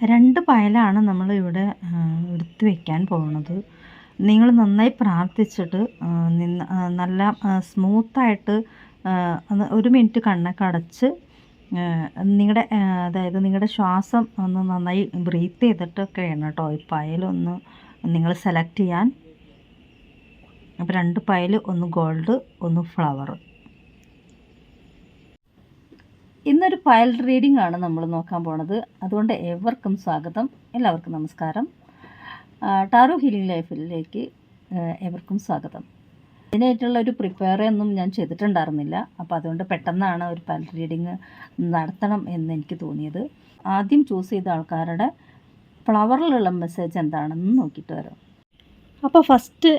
രണ്ട് പയലാണ് നമ്മൾ ഇവിടെ എടുത്ത് വയ്ക്കാൻ പോകുന്നത് നിങ്ങൾ നന്നായി പ്രാർത്ഥിച്ചിട്ട് നല്ല സ്മൂത്തായിട്ട് ഒരു മിനിറ്റ് കണ്ണൊക്കെ അടച്ച് നിങ്ങളുടെ അതായത് നിങ്ങളുടെ ശ്വാസം ഒന്ന് നന്നായി ബ്രീത്ത് ചെയ്തിട്ടൊക്കെ വേണം കേട്ടോ ഈ പയലൊന്ന് നിങ്ങൾ സെലക്ട് ചെയ്യാൻ. അപ്പോൾ രണ്ട് പയൽ ഒന്ന് ഗോൾഡ് ഒന്ന് ഫ്ലവർ ഇന്നൊരു ഫയൽ റീഡിംഗ് ആണ് നമ്മൾ നോക്കാൻ പോണത്. അതുകൊണ്ട് എവർക്കും സ്വാഗതം. എല്ലാവർക്കും നമസ്കാരം. ടാറോ ഹീലിംഗ് ലൈഫിലേക്ക് എവർക്കും സ്വാഗതം. ഇതിനായിട്ടുള്ള ഒരു ഒന്നും ഞാൻ ചെയ്തിട്ടുണ്ടായിരുന്നില്ല. അപ്പോൾ അതുകൊണ്ട് പെട്ടെന്നാണ് ഒരു ഫയൽ റീഡിങ് നടത്തണം എന്ന് എനിക്ക് തോന്നിയത്. ആദ്യം ചൂസ് ചെയ്ത ആൾക്കാരുടെ ഫ്ലവറിലുള്ള മെസ്സേജ് എന്താണെന്ന് നോക്കിയിട്ട് വരാം. അപ്പോൾ ഫസ്റ്റ്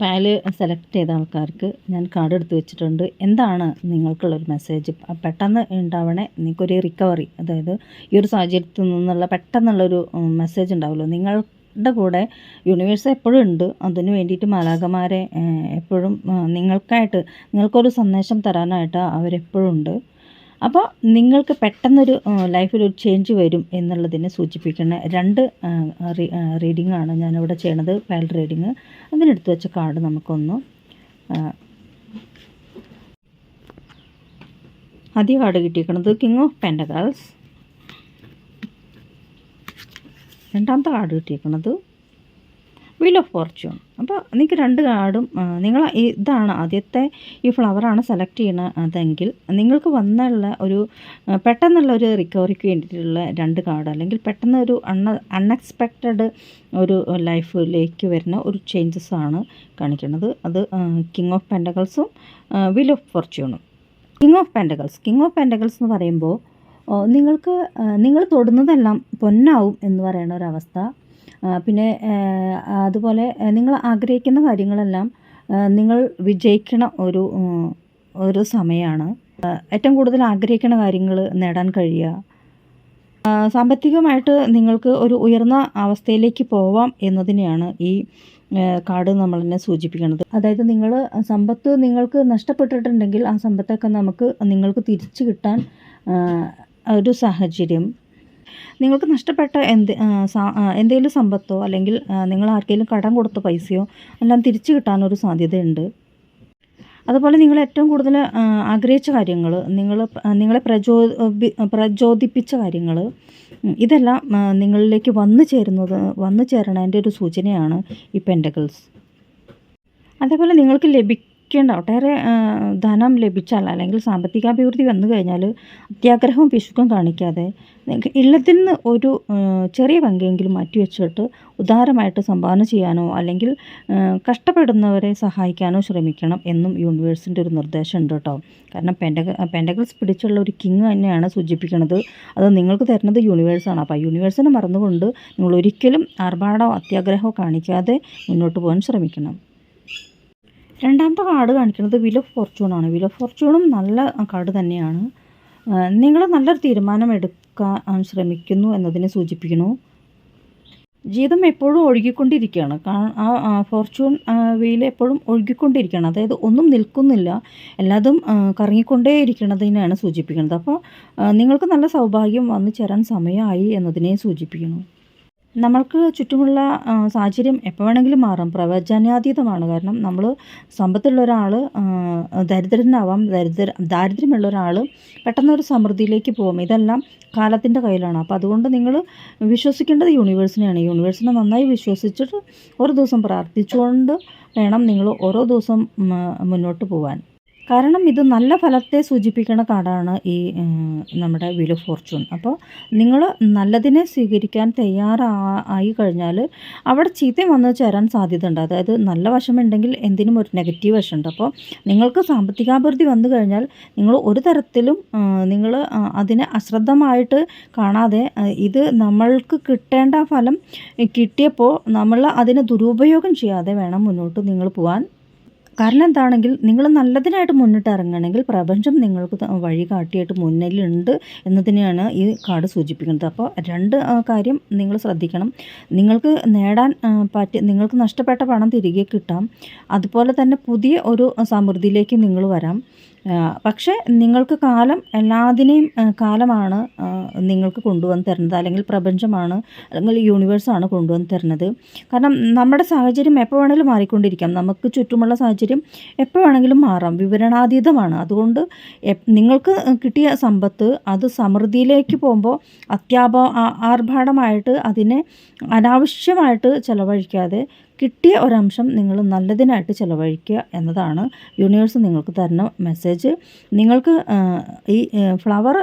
പാൽ സെലക്ട് ചെയ്ത ആൾക്കാർക്ക് ഞാൻ കാർഡ് എടുത്ത് വെച്ചിട്ടുണ്ട്. എന്താണ് നിങ്ങൾക്കുള്ളൊരു മെസ്സേജ് പെട്ടെന്ന് ഉണ്ടാവണേ നിങ്ങൾക്കൊരു റിക്കവറി അതായത് ഈ ഒരു സാഹചര്യത്തിൽ നിന്നുള്ള പെട്ടെന്നുള്ളൊരു മെസ്സേജ് ഉണ്ടാവുമല്ലോ. നിങ്ങളുടെ കൂടെ യൂണിവേഴ്സ് എപ്പോഴും ഉണ്ട്. അതിന് വേണ്ടിയിട്ട് മാലാകമാരെ എപ്പോഴും നിങ്ങൾക്കായിട്ട് നിങ്ങൾക്കൊരു സന്ദേശം തരാനായിട്ട് അവരെപ്പോഴും ഉണ്ട്. അപ്പോൾ നിങ്ങൾക്ക് പെട്ടെന്നൊരു ലൈഫിൽ ഒരു ചേഞ്ച് വരും എന്നുള്ളതിനെ സൂചിപ്പിക്കുന്ന രണ്ട് റീഡിംഗ് ആണ് ഞാനിവിടെ ചെയ്യണത്. ഫയൽ റീഡിങ് അതിനെടുത്ത് വെച്ച കാർഡ് നമുക്കൊന്ന് ആദ്യ കാർഡ് കിട്ടിയിരിക്കുന്നത് കിങ് ഓഫ് പെൻഡഗൾസ് രണ്ടാമത്തെ കാർഡ് കിട്ടിയിരിക്കുന്നത് വീൽ ഓഫ് ഫോർച്യൂൺ അപ്പോൾ നിങ്ങൾക്ക് രണ്ട് കാർഡും നിങ്ങൾ ഇതാണ് ആദ്യത്തെ ഈ ഫ്ലവറാണ് സെലക്ട് ചെയ്യണതെങ്കിൽ നിങ്ങൾക്ക് വന്നുള്ള ഒരു പെട്ടെന്നുള്ള ഒരു റിക്കവറിക്ക് വേണ്ടിയിട്ടുള്ള രണ്ട് കാർഡ് അല്ലെങ്കിൽ പെട്ടെന്ന് ഒരു അൺ അൺഎക്സ്പെക്റ്റഡ് ഒരു ലൈഫിലേക്ക് വരുന്ന ഒരു ചേഞ്ചസ് ആണ് കാണിക്കുന്നത്. അത് കിങ് ഓഫ് പെൻഡഗൾസും wheel of ഫോർച്യൂണും king of pentacles king of pentacles എന്ന് പറയുമ്പോൾ നിങ്ങൾക്ക് നിങ്ങൾ തൊടുന്നതെല്ലാം പൊന്നാവും എന്ന് പറയുന്ന ഒരവസ്ഥ പിന്നെ അതുപോലെ നിങ്ങൾ ആഗ്രഹിക്കുന്ന കാര്യങ്ങളെല്ലാം നിങ്ങൾ വിജയിക്കണ ഒരു ഒരു സമയമാണ് ഏറ്റവും കൂടുതൽ ആഗ്രഹിക്കുന്ന കാര്യങ്ങൾ നേടാൻ കഴിയുക. സാമ്പത്തികമായിട്ട് നിങ്ങൾക്ക് ഒരു ഉയർന്ന അവസ്ഥയിലേക്ക് പോവാം എന്നതിനെയാണ് ഈ കാർഡ് നമ്മൾ നമ്മളെന്നെ സൂചിപ്പിക്കുന്നത്. അതായത് നിങ്ങൾ സമ്പത്ത് നിങ്ങൾക്ക് നഷ്ടപ്പെട്ടിട്ടുണ്ടെങ്കിൽ ആ സമ്പത്തൊക്കെ നമുക്ക് നിങ്ങൾക്ക് തിരിച്ചു കിട്ടാൻ ഒരു സാഹചര്യം. നിങ്ങൾക്ക് നഷ്ടപ്പെട്ട എന്ത് എന്തെങ്കിലും സമ്പത്തോ അല്ലെങ്കിൽ നിങ്ങൾ ആർക്കെങ്കിലും കടം കൊടുത്ത പൈസയോ എല്ലാം തിരിച്ചു കിട്ടാനൊരു സാധ്യതയുണ്ട്. അതുപോലെ നിങ്ങൾ ഏറ്റവും കൂടുതൽ ആഗ്രഹിച്ച കാര്യങ്ങൾ നിങ്ങൾ നിങ്ങളെ പ്രചോദി പ്രചോദിപ്പിച്ച കാര്യങ്ങൾ ഇതെല്ലാം നിങ്ങളിലേക്ക് വന്നു ചേരുന്നത് വന്നു ചേരണതിന്റെ ഒരു സൂചനയാണ് ഈ പെൻഡഗിൾസ് അതേപോലെ നിങ്ങൾക്ക് ലഭിക്കേണ്ട ഒട്ടേറെ ധനം ലഭിച്ചാൽ അല്ലെങ്കിൽ സാമ്പത്തികാഭിവൃദ്ധി വന്നു കഴിഞ്ഞാൽ അത്യാഗ്രഹവും പിശുക്കും കാണിക്കാതെ ഇല്ലത്തിൽ നിന്ന് ഒരു ചെറിയ പങ്കെങ്കിലും മാറ്റിവെച്ചിട്ട് ഉദാരമായിട്ട് സംഭാവന ചെയ്യാനോ അല്ലെങ്കിൽ കഷ്ടപ്പെടുന്നവരെ സഹായിക്കാനോ ശ്രമിക്കണം എന്നും യൂണിവേഴ്സിന്റെ ഒരു നിർദ്ദേശം ഉണ്ട് കേട്ടോ. കാരണം പെൻഡക പെൻഡഗിൾസ് പിടിച്ചുള്ള ഒരു കിങ് തന്നെയാണ് സൂചിപ്പിക്കുന്നത് അത് നിങ്ങൾക്ക് തരുന്നത് യൂണിവേഴ്സാണ്. അപ്പോൾ യൂണിവേഴ്സിനെ മറന്നുകൊണ്ട് നിങ്ങൾ ഒരിക്കലും ആർഭാടോ അത്യാഗ്രഹമോ കാണിക്കാതെ മുന്നോട്ട് പോകാൻ ശ്രമിക്കണം. രണ്ടാമത്തെ കാർഡ് കാണിക്കുന്നത് വിൽ ഓഫ് ഫോർച്യൂണാണ് വിൽ ഓഫ് ഫോർച്യൂണും നല്ല കാർഡ് തന്നെയാണ്. നിങ്ങൾ നല്ലൊരു തീരുമാനം എടുക്കാൻ ശ്രമിക്കുന്നു എന്നതിനെ സൂചിപ്പിക്കുന്നു. ജീവിതം എപ്പോഴും ഒഴുകിക്കൊണ്ടിരിക്കുകയാണ്. കാരണം ആ ഫോർച്യൂൺ വെയിൽ എപ്പോഴും ഒഴുകിക്കൊണ്ടിരിക്കുകയാണ്. അതായത് ഒന്നും നിൽക്കുന്നില്ല. എല്ലാതും കറങ്ങിക്കൊണ്ടേ ഇരിക്കുന്നതിനെയാണ് സൂചിപ്പിക്കുന്നത്. അപ്പോൾ നിങ്ങൾക്ക് നല്ല സൗഭാഗ്യം വന്നു ചേരാൻ സമയമായി എന്നതിനെ സൂചിപ്പിക്കുന്നു. നമ്മൾക്ക് ചുറ്റുമുള്ള സാഹചര്യം എപ്പോൾ വേണമെങ്കിലും മാറാം. പ്രവചനാതീതമാണ്. കാരണം നമ്മൾ സമ്പത്തുള്ള ഒരാൾ ദരിദ്രനാവാം. ദരിദ്ര ദാരിദ്ര്യമുള്ള ഒരാൾ പെട്ടെന്നൊരു സമൃദ്ധിയിലേക്ക് പോകും. ഇതെല്ലാം കാലത്തിന്റെ കയ്യിലാണ്. അപ്പോൾ അതുകൊണ്ട് നിങ്ങൾ വിശ്വസിക്കേണ്ടത് യൂണിവേഴ്സിനെയാണ്. യൂണിവേഴ്സിനെ നന്നായി വിശ്വസിച്ചിട്ട് ഒരു ദിവസം പ്രാർത്ഥിച്ചുകൊണ്ട് വേണം നിങ്ങൾ ഓരോ ദിവസം മുന്നോട്ട് പോകാൻ കാരണം ഇത് നല്ല ഫലത്തെ സൂചിപ്പിക്കുന്ന കാർഡാണ് ഈ നമ്മുടെ വില ഫോർച്യൂൺ അപ്പോൾ നിങ്ങൾ നല്ലതിനെ സ്വീകരിക്കാൻ തയ്യാറാ ആയി കഴിഞ്ഞാൽ അവിടെ ചീത്തയും വന്നു ചേരാൻ സാധ്യതയുണ്ട്. അതായത് നല്ല വശമുണ്ടെങ്കിൽ എന്തിനും ഒരു നെഗറ്റീവ് വശമുണ്ട്. അപ്പോൾ നിങ്ങൾക്ക് സാമ്പത്തികാഭിവൃദ്ധി വന്നു കഴിഞ്ഞാൽ നിങ്ങൾ ഒരു തരത്തിലും നിങ്ങൾ അതിനെ അശ്രദ്ധമായിട്ട് കാണാതെ ഇത് നമ്മൾക്ക് കിട്ടേണ്ട ഫലം കിട്ടിയപ്പോൾ നമ്മൾ അതിനെ ദുരുപയോഗം ചെയ്യാതെ വേണം മുന്നോട്ട് നിങ്ങൾ പോകാൻ കാരണം എന്താണെങ്കിൽ നിങ്ങൾ നല്ലതിനായിട്ട് മുന്നിട്ട് ഇറങ്ങണമെങ്കിൽ പ്രപഞ്ചം നിങ്ങൾക്ക് വഴി കാട്ടിയായിട്ട് മുന്നിലുണ്ട് എന്നതിനെയാണ് ഈ കാർഡ് സൂചിപ്പിക്കുന്നത്. അപ്പോൾ രണ്ട് കാര്യം നിങ്ങൾ ശ്രദ്ധിക്കണം. നിങ്ങൾക്ക് നേടാൻ പറ്റി നിങ്ങൾക്ക് നഷ്ടപ്പെട്ട പണം തിരികെ കിട്ടാം. അതുപോലെ തന്നെ പുതിയ ഒരു സമൃദ്ധിയിലേക്ക് നിങ്ങൾ വരാം. പക്ഷേ നിങ്ങൾക്ക് കാലം എല്ലാത്തിനെയും കാലമാണ് നിങ്ങൾക്ക് കൊണ്ടുവന്ന് തരുന്നത്. അല്ലെങ്കിൽ പ്രപഞ്ചമാണ് അല്ലെങ്കിൽ യൂണിവേഴ്സാണ് കൊണ്ടുവന്ന് തരുന്നത്. കാരണം നമ്മുടെ സാഹചര്യം എപ്പോൾ വേണമെങ്കിലും മാറിക്കൊണ്ടിരിക്കാം. നമുക്ക് ചുറ്റുമുള്ള സാഹചര്യം എപ്പോൾ വേണമെങ്കിലും മാറാം. വിവരണാതീതമാണ്. അതുകൊണ്ട് നിങ്ങൾക്ക് കിട്ടിയ സമ്പത്ത് അത് സമൃദ്ധിയിലേക്ക് പോകുമ്പോൾ അത്യാപ ആർഭാടമായിട്ട് അതിനെ അനാവശ്യമായിട്ട് ചിലവഴിക്കാതെ കിട്ടിയ ഒരംശം നിങ്ങൾ നല്ലതിനായിട്ട് ചിലവഴിക്കുക എന്നതാണ് യൂണിവേഴ്സ് നിങ്ങൾക്ക് തരുന്ന മെസ്സേജ്. നിങ്ങൾക്ക് ഈ ഫ്ലവർ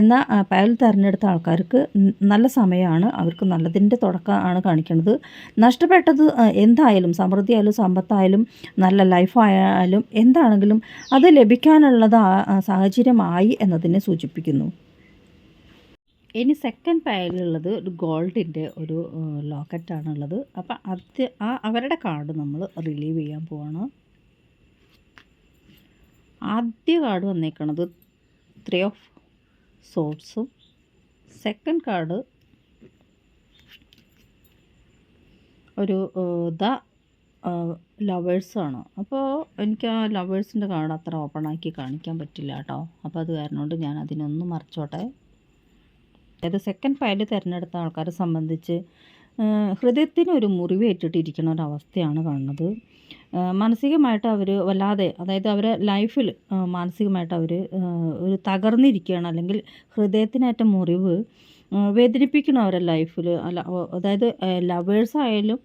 എന്ന പയൽ തിരഞ്ഞെടുത്ത ആൾക്കാർക്ക് നല്ല സമയമാണ്. അവർക്ക് നല്ലതിന്റെ തുടക്കമാണ് കാണിക്കുന്നത് നഷ്ടപ്പെട്ടത് എന്തായാലും സമൃദ്ധിയായാലും സമ്പത്തായാലും നല്ല ലൈഫായാലും എന്താണെങ്കിലും അത് ലഭിക്കാനുള്ളത് സാഹചര്യമായി എന്നതിനെ സൂചിപ്പിക്കുന്നു. ഇനി സെക്കൻഡ് പയലുള്ളത് ഒരു ഗോൾഡിന്റെ ഒരു ലോക്കറ്റാണുള്ളത് അപ്പം അത് ആ അവരുടെ കാർഡ് നമ്മൾ റിലീവ് ചെയ്യാൻ പോവാണ്. ആദ്യ കാർഡ് വന്നേക്കണത് ത്രീ ഓഫ് സോട്ട്സും സെക്കൻഡ് കാർഡ് ഒരു ദ ലവേഴ്സാണ് അപ്പോൾ എനിക്ക് ആ ലവേഴ്സിന്റെ കാർഡ് അത്ര ഓപ്പൺ ആക്കി കാണിക്കാൻ പറ്റില്ല കേട്ടോ. അപ്പോൾ അത് കാരണം കൊണ്ട് ഞാൻ അതിനൊന്നും മറിച്ചോട്ടെ. അതായത് സെക്കൻഡ് പാഡ് തിരഞ്ഞെടുത്ത ആൾക്കാരെ സംബന്ധിച്ച് ഹൃദയത്തിന് ഒരു മുറിവേറ്റിട്ടിരിക്കുന്ന ഒരവസ്ഥയാണ് കാണുന്നത്. മാനസികമായിട്ട് അവർ വല്ലാതെ അതായത് അവരെ ലൈഫിൽ മാനസികമായിട്ട് അവർ ഒരു തകർന്നിരിക്കുകയാണ്. അല്ലെങ്കിൽ ഹൃദയത്തിനേറ്റ മുറിവ് വേദനിപ്പിക്കണം അവരെ ലൈഫിൽ അല്ല അതായത് ലവേഴ്സ് ആയാലും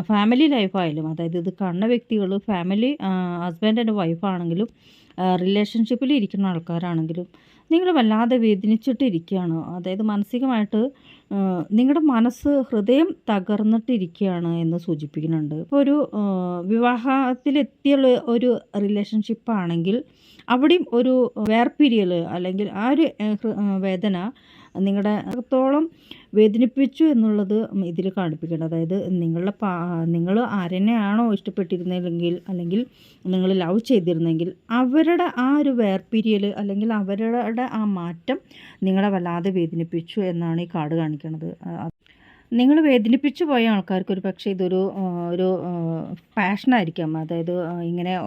ഫാമിലി ലൈഫായാലും അതായത് ഇത് കണ്ണ വ്യക്തികൾ ഫാമിലി ഹസ്ബൻഡ് ആൻഡ് വൈഫാണെങ്കിലും റിലേഷൻഷിപ്പിൽ ഇരിക്കുന്ന ആൾക്കാരാണെങ്കിലും നിങ്ങൾ വല്ലാതെ വേദനിച്ചിട്ടിരിക്കുകയാണ്. അതായത് മാനസികമായിട്ട് നിങ്ങളുടെ മനസ്സ് ഹൃദയം തകർന്നിട്ടിരിക്കുകയാണ് എന്ന് സൂചിപ്പിക്കുന്നുണ്ട്. ഇപ്പോൾ ഒരു വിവാഹത്തിലെത്തിയുള്ള ഒരു റിലേഷൻഷിപ്പ് ആണെങ്കിൽ അവിടെയും ഒരു വേർപിരിയൽ അല്ലെങ്കിൽ ആ ഒരു വേദന നിങ്ങളുടെ അത്രത്തോളം വേദനിപ്പിച്ചു എന്നുള്ളത് ഇതിൽ കാണിപ്പിക്കേണ്ടത്. അതായത് നിങ്ങളുടെ നിങ്ങൾ ആരെന്നെയാണോ ഇഷ്ടപ്പെട്ടിരുന്നെങ്കിൽ അല്ലെങ്കിൽ നിങ്ങൾ ലവ് ചെയ്തിരുന്നെങ്കിൽ അവരുടെ ആ ഒരു വേർപിരിയൽ അല്ലെങ്കിൽ അവരുടെ ആ മാറ്റം നിങ്ങളെ വല്ലാതെ വേദനിപ്പിച്ചു എന്നാണ് ഈ കാർഡ് കാണിക്കുന്നത് നിങ്ങൾ വേദനിപ്പിച്ചു പോയ ആൾക്കാർക്ക് ഒരു പക്ഷേ ഇതൊരു ഒരു പാഷനായിരിക്കാം അതായത് ഇങ്ങനെ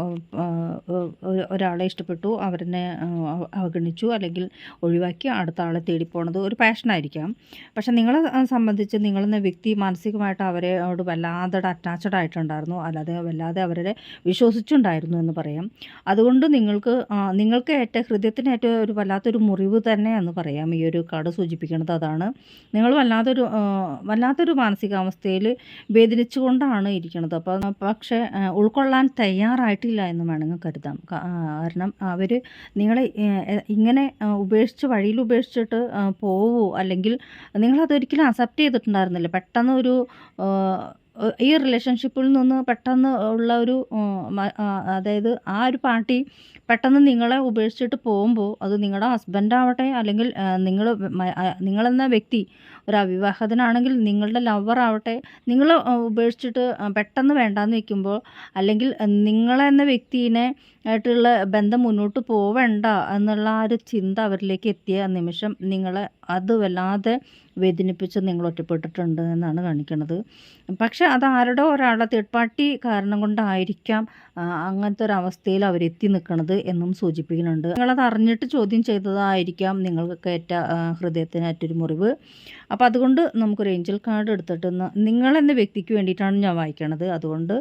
ഒരാളെ ഇഷ്ടപ്പെട്ടു അവരെ അവ- അവഗണിച്ചു അല്ലെങ്കിൽ ഒഴിവാക്കി അടുത്ത ആളെ തേടിപ്പോണത് ഒരു പാഷനായിരിക്കാം പക്ഷെ നിങ്ങളെ സംബന്ധിച്ച് നിങ്ങളെന്ന വ്യക്തി മാനസികമായിട്ട് അവരോട് വല്ലാതെ അറ്റാച്ച്ഡ് ആയിട്ടുണ്ടായിരുന്നു. അല്ലാതെ വല്ലാതെ അവരെ വിശ്വസിച്ചുണ്ടായിരുന്നു എന്ന് പറയാം. അതുകൊണ്ട് നിങ്ങൾക്ക് നിങ്ങൾക്ക് നിങ്ങൾക്ക് ഏറ്റ ഏറ്റവും ഒരു വല്ലാത്തൊരു മുറിവ് തന്നെ എന്ന് പറയാം. ഈ ഒരു കാർഡ് സൂചിപ്പിക്കുന്നത് അതാണ്. നിങ്ങൾ വല്ലാത്തൊരു ആ, വല്ലാത്തൊരു മാനസികാവസ്ഥയിൽ വേദനിച്ചുകൊണ്ടാണ് ഇരിക്കുന്നത് അപ്പോൾ പക്ഷേ ഉൾക്കൊള്ളാൻ തയ്യാറായിട്ടില്ല എന്ന് വേണമെങ്കിൽ കരുതാം. കാരണം അവർ നിങ്ങളെ ഇങ്ങനെ ഉപേക്ഷിച്ച് വഴിയിൽ ഉപേക്ഷിച്ചിട്ട് പോവോ. അല്ലെങ്കിൽ നിങ്ങളതൊരിക്കലും അക്സെപ്റ്റ് ചെയ്തിട്ടുണ്ടായിരുന്നില്ല. പെട്ടെന്ന് ഒരു ഈ റിലേഷൻഷിപ്പിൽ നിന്ന് പെട്ടെന്ന് ഉള്ള ഒരു അതായത് ആ ഒരു പാർട്ടി പെട്ടെന്ന് നിങ്ങളെ ഉപേക്ഷിച്ചിട്ട് പോകുമ്പോൾ അത് നിങ്ങളുടെ ഹസ്ബൻഡ് ആവട്ടെ അല്ലെങ്കിൽ നിങ്ങൾ നിങ്ങളെന്ന വ്യക്തി ഒരു അവിവാഹത്തിനാണെങ്കിൽ നിങ്ങളുടെ ലവർ ആവട്ടെ നിങ്ങൾ ഉപേക്ഷിച്ചിട്ട് പെട്ടെന്ന് വേണ്ടാന്ന് വെക്കുമ്പോൾ അല്ലെങ്കിൽ നിങ്ങളെന്ന വ്യക്തിനെ ആയിട്ടുള്ള ബന്ധം മുന്നോട്ട് പോവണ്ട എന്നുള്ള ആ ഒരു ചിന്ത അവരിലേക്ക് എത്തിയ നിമിഷം നിങ്ങളെ അത് വല്ലാതെ വേദനിപ്പിച്ച് നിങ്ങൾ ഒറ്റപ്പെട്ടിട്ടുണ്ട് എന്നാണ് കാണിക്കുന്നത് പക്ഷെ അത് ആരുടെ ഒരാളുടെ തേർഡ് പാർട്ടി കാരണം കൊണ്ടായിരിക്കാം അങ്ങനത്തെ ഒരു അവസ്ഥയിൽ അവരെത്തി നിൽക്കുന്നത് എന്നും സൂചിപ്പിക്കുന്നുണ്ട്. നിങ്ങളത് അറിഞ്ഞിട്ട് ചോദ്യം ചെയ്തതായിരിക്കാം നിങ്ങൾക്കൊക്കെ ഏറ്റ ഹൃദയത്തിനേറ്റൊരു മുറിവ്. അപ്പോൾ അതുകൊണ്ട് നമുക്കൊരു ഏഞ്ചൽ കാർഡ് എടുത്തിട്ട് നിങ്ങളെന്ന വ്യക്തിക്ക് വേണ്ടിയിട്ടാണ് ഞാൻ വായിക്കണത്. അതുകൊണ്ട്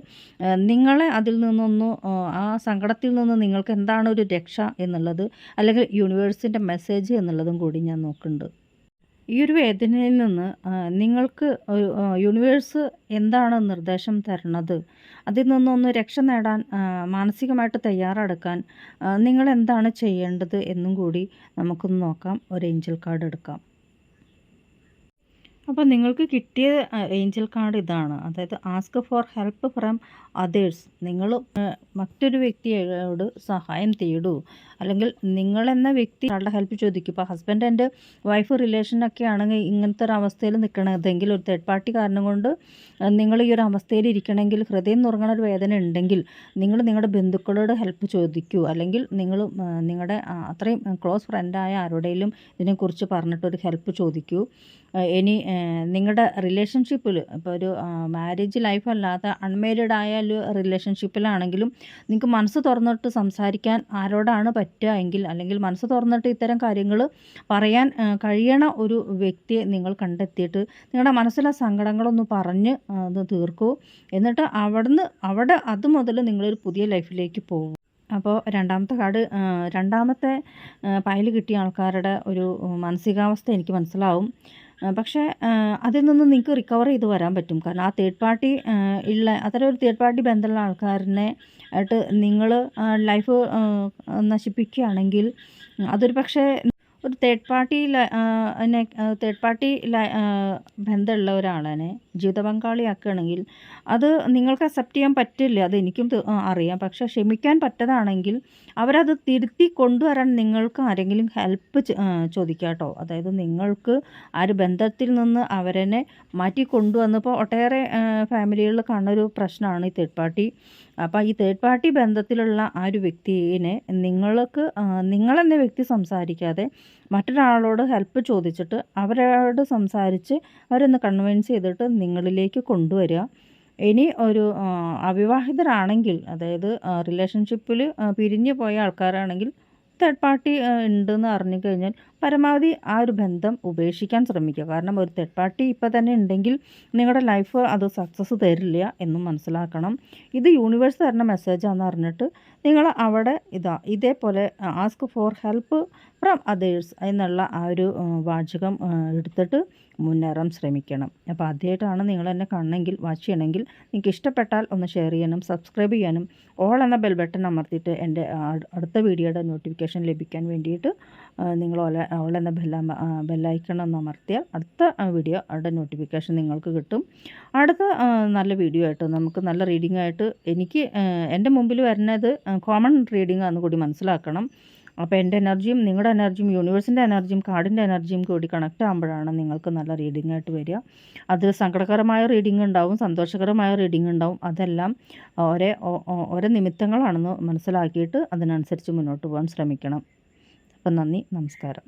നിങ്ങളെ അതിൽ നിന്നൊന്ന് ആ സങ്കടത്തിൽ നിന്ന് നിങ്ങൾക്ക് എന്താണ് ഒരു രക്ഷ എന്നുള്ളത് അല്ലെങ്കിൽ യൂണിവേഴ്സിന്റെ മെസ്സേജ് എന്നുള്ളതും കൂടി ഞാൻ നോക്കുന്നുണ്ട്. ഈ ഒരു വേദനയിൽ നിന്ന് നിങ്ങൾക്ക് യൂണിവേഴ്സ് എന്താണ് നിർദ്ദേശം തരുന്നത് അതിൽ നിന്നൊന്ന് രക്ഷ നേടാൻ മാനസികമായിട്ട് തയ്യാറെടുക്കാൻ നിങ്ങൾ എന്താണ് ചെയ്യേണ്ടത് എന്നും കൂടി നമുക്കൊന്ന് നോക്കാം. ഒരു ഏഞ്ചൽ കാർഡ് എടുക്കാം. അപ്പോൾ നിങ്ങൾക്ക് കിട്ടിയ ഏഞ്ചൽ കാർഡ് ഇതാണ്. അതായത് ask for help from others. നിങ്ങൾ മറ്റൊരു വ്യക്തിയോട് സഹായം തേടൂ. അല്ലെങ്കിൽ നിങ്ങളെന്ന വ്യക്തി ആളുടെ ഹെൽപ്പ് ചോദിക്കും. ഇപ്പോൾ ഹസ്ബൻഡ് ആൻഡ് വൈഫ് റിലേഷനൊക്കെ ആണെങ്കിൽ ഇങ്ങനത്തെ ഒരു അവസ്ഥയിൽ നിൽക്കണതെങ്കിൽ ഒരു തേർഡ് പാർട്ടി കാരണം കൊണ്ട് നിങ്ങൾ ഈ ഒരു അവസ്ഥയിൽ ഇരിക്കണമെങ്കിൽ ഹൃദയം നുറങ്ങണ ഒരു വേദന ഉണ്ടെങ്കിൽ നിങ്ങൾ നിങ്ങളുടെ ബന്ധുക്കളോട് ഹെൽപ്പ് ചോദിക്കൂ. അല്ലെങ്കിൽ നിങ്ങൾ നിങ്ങളുടെ അത്രയും ക്ലോസ് ഫ്രണ്ടായ ആരുടെയും ഇതിനെക്കുറിച്ച് പറഞ്ഞിട്ടൊരു ഹെൽപ്പ് ചോദിക്കൂ. ഇനി നിങ്ങളുടെ റിലേഷൻഷിപ്പിൽ ഇപ്പോൾ ഒരു മാരേജ് ലൈഫ് അല്ലാത്ത അൺമാരീഡ് ആയ ഒരു റിലേഷൻഷിപ്പിലാണെങ്കിലും നിങ്ങൾക്ക് മനസ്സ് തുറന്നിട്ട് സംസാരിക്കാൻ ആരോടാണ് പറ്റുക എങ്കിൽ അല്ലെങ്കിൽ മനസ്സ് തുറന്നിട്ട് ഇത്തരം കാര്യങ്ങൾ പറയാൻ കഴിയണ ഒരു വ്യക്തിയെ നിങ്ങൾ കണ്ടെത്തിയിട്ട് നിങ്ങളുടെ മനസ്സിലെ സങ്കടങ്ങളൊന്ന് പറഞ്ഞ് അത് തീർക്കൂ. എന്നിട്ട് അവിടുന്ന് അവിടെ അത് മുതൽ നിങ്ങളൊരു പുതിയ ലൈഫിലേക്ക് പോകും അപ്പോൾ രണ്ടാമത്തെ കാർഡ് രണ്ടാമത്തെ പയൽ കിട്ടിയ ആൾക്കാരുടെ ഒരു മാനസികാവസ്ഥ എനിക്ക് മനസ്സിലാവും. പക്ഷേ അതിൽ നിന്ന് നിങ്ങൾക്ക് റിക്കവർ ചെയ്ത് വരാൻ പറ്റും. കാരണം ആ തേർഡ് പാർട്ടി ഉള്ള അത്തരം ഒരു തേർഡ് പാർട്ടി ബന്ധമുള്ള ആൾക്കാരനെ ആയിട്ട് നിങ്ങൾ ലൈഫ് നശിപ്പിക്കുകയാണെങ്കിൽ അതൊരു പക്ഷേ ഒരു തേർഡ് പാർട്ടി എന്നെ തേർഡ് പാർട്ടി ബന്ധമുള്ള ഒരാളെ ജീവിത പങ്കാളിയാക്കുകയാണെങ്കിൽ അത് നിങ്ങൾക്ക് അക്സെപ്റ്റ് ചെയ്യാൻ പറ്റില്ല. അത് എനിക്കും അറിയാം. പക്ഷേ ക്ഷമിക്കാൻ പറ്റതാണെങ്കിൽ അവരത് തിരുത്തി കൊണ്ടുവരാൻ നിങ്ങൾക്ക് ആരെങ്കിലും ഹെൽപ്പ് ചോദിക്കുക കേട്ടോ അതായത് നിങ്ങൾക്ക് ആ ഒരു ബന്ധത്തിൽ നിന്ന് അവരെ മാറ്റി കൊണ്ടുവന്നപ്പോൾ ഒട്ടേറെ ഫാമിലികളിൽ കാണുന്നൊരു പ്രശ്നമാണ് ഈ തേർഡ് പാർട്ടി അപ്പോൾ ഈ തേർഡ് പാർട്ടി ബന്ധത്തിലുള്ള ആ ഒരു വ്യക്തിയെ നിങ്ങൾക്ക് നിങ്ങളെന്ന വ്യക്തി സംസാരിക്കാതെ മറ്റൊരാളോട് ഹെൽപ്പ് ചോദിച്ചിട്ട് അവരോട് സംസാരിച്ച് അവരൊന്ന് കൺവിൻസ് ചെയ്തിട്ട് നിങ്ങളിലേക്ക് കൊണ്ടുവരിക. ഇനി ഒരു അവിവാഹിതരാണെങ്കിൽ അതായത് റിലേഷൻഷിപ്പിൽ പിരിഞ്ഞു പോയ ആൾക്കാരാണെങ്കിൽ തേർഡ് പാർട്ടി ഉണ്ടെന്ന് അറിഞ്ഞു കഴിഞ്ഞാൽ പരമാവധി ആ ഒരു ബന്ധം ഉപേക്ഷിക്കാൻ ശ്രമിക്കുക. കാരണം ഒരു തേർഡ് പാർട്ടി ഇപ്പോൾ തന്നെ ഉണ്ടെങ്കിൽ നിങ്ങളുടെ ലൈഫ് അത് സക്സസ് തരില്ല എന്നും മനസ്സിലാക്കണം. ഇത് യൂണിവേഴ്സ് തരുന്ന മെസ്സേജാണെന്ന് അറിഞ്ഞിട്ട് നിങ്ങൾ അവിടെ ഇതാ ഇതേപോലെ ask for help from others എന്നുള്ള ആ ഒരു വാചകം എടുത്തിട്ട് മുന്നേറാൻ ശ്രമിക്കണം. അപ്പോൾ ആദ്യമായിട്ടാണ് നിങ്ങൾ എന്നെ കാണണമെങ്കിൽ വാച്ച് ചെയ്യണമെങ്കിൽ നിങ്ങൾക്ക് ഇഷ്ടപ്പെട്ടാൽ ഒന്ന് ഷെയർ ചെയ്യാനും സബ്സ്ക്രൈബ് ചെയ്യാനും ഓൾ എന്ന ബെൽ ബട്ടൺ അമർത്തിയിട്ട് എന്റെ അടുത്ത വീഡിയോയുടെ നോട്ടിഫിക്കേഷൻ ലഭിക്കാൻ വേണ്ടിയിട്ട് നിങ്ങൾ ഓൾ ബെല്ല ബെല്ലൈക്കണം അമർത്തിയാൽ അടുത്ത വീഡിയോ അവിടെ നോട്ടിഫിക്കേഷൻ നിങ്ങൾക്ക് കിട്ടും. അടുത്ത നല്ല വീഡിയോ ആയിട്ട് നമുക്ക് നല്ല റീഡിംഗ് ആയിട്ട് എനിക്ക് എന്റെ മുമ്പിൽ വരുന്നത് കോമൺ റീഡിംഗ് ആണെന്ന് കൂടി മനസ്സിലാക്കണം. അപ്പോൾ എന്റെ എനർജിയും നിങ്ങളുടെ എനർജിയും യൂണിവേഴ്സിന്റെ എനർജിയും കാർഡിന്റെ എനർജിയും കൂടി കണക്റ്റ് ആകുമ്പോഴാണ് നിങ്ങൾക്ക് നല്ല റീഡിംഗ് ആയിട്ട് വരിക. അതിൽ സങ്കടകരമായ റീഡിംഗ് ഉണ്ടാവും സന്തോഷകരമായ റീഡിംഗ് ഉണ്ടാവും. അതെല്ലാം ഒരേ ഓരോ നിമിത്തങ്ങളാണെന്ന് മനസ്സിലാക്കിയിട്ട് അതിനനുസരിച്ച് മുന്നോട്ട് പോകാൻ ശ്രമിക്കണം. അപ്പം നന്ദി നമസ്കാരം.